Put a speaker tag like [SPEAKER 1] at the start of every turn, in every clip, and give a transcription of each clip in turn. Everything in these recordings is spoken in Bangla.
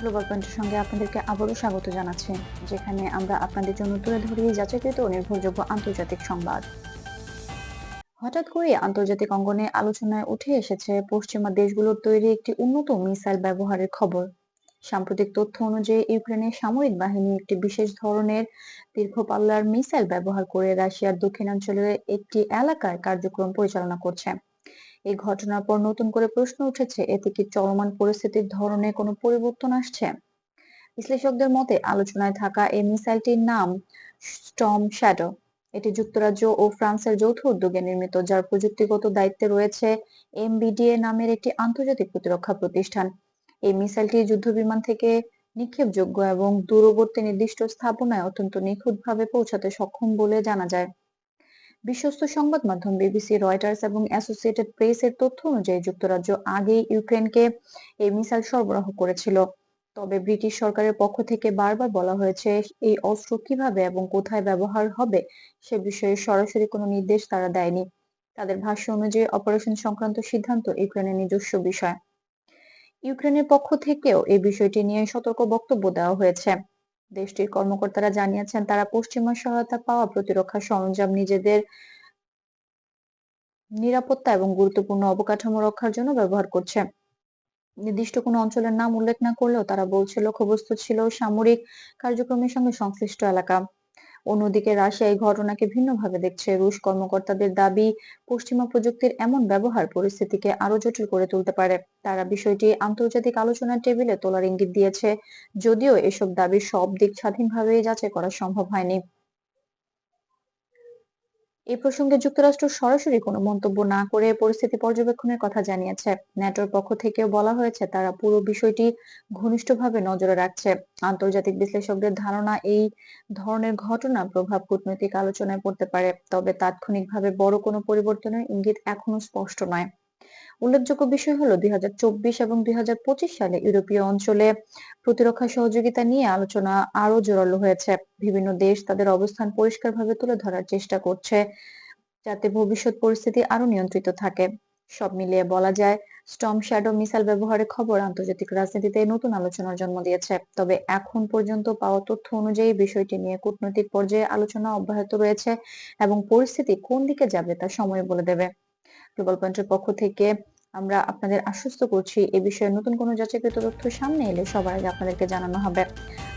[SPEAKER 1] গ্লোবাল পয়েন্টের সঙ্গে আপনাদেরকে আবারও স্বাগত জানাচ্ছি, যেখানে আমরা আপনাদের জন্য তুলে ধরি যাচাইকৃত নির্ভরযোগ্য আন্তর্জাতিক সংবাদ। হঠাৎ করে আন্তর্জাতিক অঙ্গনে আলোচনায় উঠে এসেছে পশ্চিমা দেশগুলোর তৈরি একটি উন্নত মিসাইল ব্যবহারের খবর। সাম্প্রতিক তথ্য অনুযায়ী, ইউক্রেনের সামরিক বাহিনী একটি বিশেষ ধরনের দীর্ঘ পাল্লার মিসাইল ব্যবহার করে রাশিয়ার দক্ষিণাঞ্চলের একটি এলাকায় কার্যক্রম পরিচালনা করছে। এই ঘটনার পর নতুন করে প্রশ্ন উঠেছে, এতে কি চলমান পরিস্থিতির ধরনে কোনো পরিবর্তন আসছে? বিশ্লেষকদের মতে, আলোচনায় থাকা এই মিসাইলটির নাম স্টম শ্যাডো। এটি যুক্তরাজ্য ও ফ্রান্সের যৌথ উদ্যোগে নির্মিত, যার প্রযুক্তিগত দায়িত্বে রয়েছে এমবিডিএ নামের একটি আন্তর্জাতিক প্রতিরক্ষা প্রতিষ্ঠান। এই মিসাইলটি যুদ্ধবিমান থেকে নিক্ষেপযোগ্য এবং দূরবর্তী নির্দিষ্ট স্থাপনায় অত্যন্ত নিখুঁতভাবে পৌঁছাতে সক্ষম বলে জানা যায়। বিশ্বস্ত সংবাদ মাধ্যম বিবিসি, রয়টার্স এবং অ্যাসোসিয়েটেড প্রেসের তথ্য অনুযায়ী যুক্তরাজ্য আগেই ইউক্রেনকে এই মিসাইল সরবরাহ করেছিল। তবে ব্রিটিশ সরকারের পক্ষ থেকে বারবার বলা হয়েছে এই অস্ত্র কীভাবে এবং কোথায় ব্যবহার হবে সে বিষয়ে সরাসরি কোনো নির্দেশ তারা দেয়নি। তাদের ভাষ্য অনুযায়ী অপারেশন সংক্রান্ত সিদ্ধান্ত ইউক্রেনের নিজস্ব বিষয়। ইউক্রেনের পক্ষ থেকেও এই বিষয়টি নিয়ে সতর্ক বক্তব্য দেওয়া হয়েছে। দেশটির কর্মকর্তারা জানিয়েছেন, তারা পশ্চিমা সহায়তা পাওয়া প্রতিরক্ষা সরঞ্জাম নিজেদের নিরাপত্তা এবং গুরুত্বপূর্ণ অবকাঠামো রক্ষার জন্য ব্যবহার করছে। নির্দিষ্ট কোনো অঞ্চলের নাম উল্লেখ না করলেও তারা বলছে, লক্ষ্যবস্তু ছিল সামরিক কার্যক্রমের সঙ্গে সংশ্লিষ্ট এলাকা। অন্যদিকে রাশিয়া এই ঘটনাকে ভিন্নভাবে দেখছে। রুশ কর্মকর্তাদের দাবি, পশ্চিমা প্রযুক্তির এমন ব্যবহার পরিস্থিতিকে আরও জটিল করে তুলতে পারে। তারা বিষয়টি আন্তর্জাতিক আলোচনার টেবিলে তোলার ইঙ্গিত দিয়েছে। যদিও এসব দাবি সব দিক স্বাধীনভাবে যাচাই করা সম্ভব হয়নি। এ প্রসঙ্গে যুক্তরাষ্ট্র সরাসরি কোনো মন্তব্য না করে পরিস্থিতি পর্যবেক্ষণের কথা জানিয়েছে। ন্যাটোর পক্ষ থেকেও বলা হয়েছে, তারা পুরো বিষয়টি ঘনিষ্ঠভাবে নজরে রাখছে। আন্তর্জাতিক বিশ্লেষকদের ধারণা, এই ধরনের ঘটনা প্রভাব কূটনৈতিক আলোচনায় পড়তে পারে, তবে তাৎক্ষণিকভাবে বড় কোনো পরিবর্তনের ইঙ্গিত এখনও স্পষ্ট নয়। উল্লেখযোগ্য বিষয় হলো দুই এবং দুই সালে ইউরোপীয় অঞ্চলে প্রতিরক্ষা সহযোগিতা নিয়ে আলোচনা আরও জোরালো হয়েছে। বিভিন্ন দেশ তাদের অবস্থান পরিষ্কারভাবে তুলে ধরার চেষ্টা করছে, যাতে ভবিষ্যৎ পরিস্থিতি আরও নিয়ন্ত্রিত থাকে। সব মিলিয়ে বলা যায় স্টম শ্যাডো মিসাইল ব্যবহারের খবর আন্তর্জাতিক রাজনীতিতে নতুন আলোচনার জন্ম দিয়েছে। তবে এখন পর্যন্ত পাওয়া তথ্য অনুযায়ী বিষয়টি নিয়ে কূটনৈতিক পর্যায়ে আলোচনা অব্যাহত রয়েছে এবং পরিস্থিতি কোন দিকে যাবে তা সময় বলে দেবে। গ্লোবাল পয়েন্টের পক্ষ থেকে আমরা আপনাদের আশ্বস্ত করছি এ বিষয়ে নতুন কোনো যাচাইকৃত তথ্য সামনে এলে সবার আগে আপনাদেরকে জানানো হবে।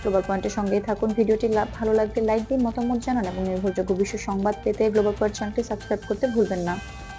[SPEAKER 1] গ্লোবাল পয়েন্টের সঙ্গেই থাকুন। ভিডিওটি ভালো লাগলে লাইক দিন মতামত জানান এবং নির্ভরযোগ্য বিশ্ব সংবাদ পেতে গ্লোবাল পয়েন্ট চ্যানেলটি সাবস্ক্রাইব করতে ভুলবেন না।